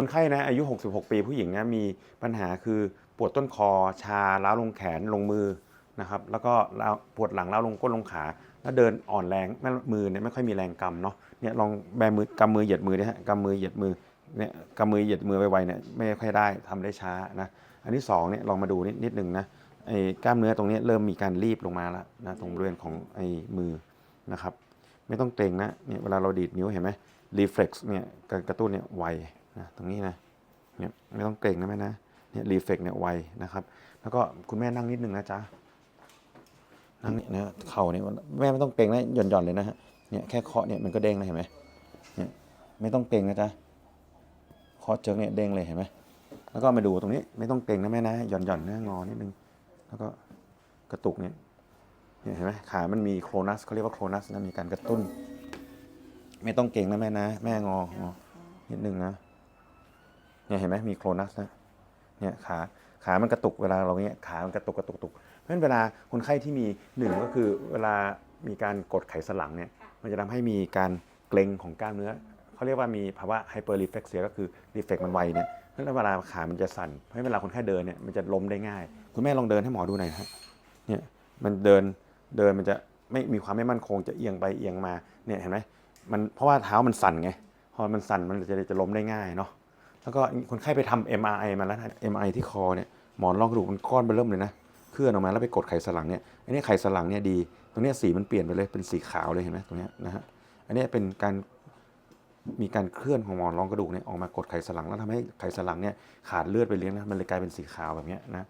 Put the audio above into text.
คนไข้นะอายุ 66 ปีผู้หญิงนะมีปัญหาคือปวดต้นคอชาล้าลงแขนลงมือนะครับแล้วก็ปวดหลังล้าลงก้นลงขา แล้วเดินอ่อนแรงแม่มือเนี่ยไม่ค่อยมีแรงกำเนาะเนี่ยลองแบมือกำมือเหยียดมือนะฮะกำมือเหยียดมือเนี่ยกำมือเหยียดมือไวๆเนี่ยไม่ค่อยได้ทำได้ช้านะอันที่สองเนี่ยลองมาดูนิดนิดหนึ่งนะไอ้กล้ามเนื้อตรงนี้เริ่มมีการรีบลงมาแล้วนะตรงบริเวณของไอ้มือนะครับไม่ต้องเกรงนะเนี่ยเวลาเราดีดนิ้วเห็นไหมรีเฟล็กซ์เนี่ยการกระตุ้นเนี่ยไว นะตรงนี้นะเนี่ยไม่ต้องเกรงนะแม่นะเนี่ยรีเฟกเนี่ยไวนะครับ แล้วก็คุณแม่นั่งนิดนึงนะจ๊ะนั่งนี่นะเข่าเนี่ยแม่ไม่ต้องเกรงนะหย่อนๆเลยนะฮะเนี่ยแค่เคาะเนี่ยมันก็เด้งเลยเห็นไหมเนี่ยไม่ต้องเกรงนะจ๊ะเคาะเจิกเนี่ยเด้งเลยเห็นไหมแล้วก็มาดูตรงนี้ไม่ต้องเกรงนะแม่นะหย่อนๆนะงอนิดนึงแล้วก็กระตุกเนี่ยเนี่ยเห็นไหมขามันมีโครนัสเขาเรียกว่าโครนัสนะมีการกระตุ้น ไม่ต้องเก่งนะแม่นะ แม่งองอนิดนึงนะ เนี่ยเห็นไหมมีโครนัสนะเนี่ยขาขามันกระตุกเวลาเราเนี้ยขามันกระตุกกระตุกกระตุกเพราะฉะนั้นเวลาคนไข้ที่มีหนึ่งก็คือเวลามีการกดไขสันหลังเนี่ยมันจะทำให้มีการเกร็งของกล้ามเนื้อเขาเรียกว่ามีภาวะไฮเปอร์รีเฟกเซียก็คือรีเฟกมันไวเนี่ยเพราะฉะนั้นเวลาขามันจะสั่นเพราะเวลาคนไข้เดินเนี่ยมันจะล้มได้ง่าย คุณแม่ลองเดินให้หมอดูหน่อยนะฮะเนี่ยมันเดินเดินมันจะไม่มีความไม่มั่นคงจะเอียงไปเอียงมาเนี่ยเห็นไหมมันเพราะว่าเท้ามันสั่นไงพอมันสั่นมันจะจะล้มได้ง่ายเนาะ แล้วก็คนไข้ไปทำ MRI มาแล้วนะ MRI ที่คอเนี่ยหมอนรองกระดูกมันก้อนไปเริ่มเลยนะเคลื่อนออกมาแล้วไปกดไขสันหลังเนี่ยอันนี้ไขสันหลังเนี่ยดี ตรงนี้สีมันเปลี่ยนไปเลยเป็นสีขาวเลยเห็นไหมตรงนี้นะฮะอันนี้เป็นการมีการเคลื่อนของหมอนรองกระดูกเนี่ยออกมากดไขสันหลังแล้วทำให้ไขสันหลังเนี่ยขาดเลือดไปเลี้ยงนะมันเลยกลายเป็นสีขาวแบบนี้นะ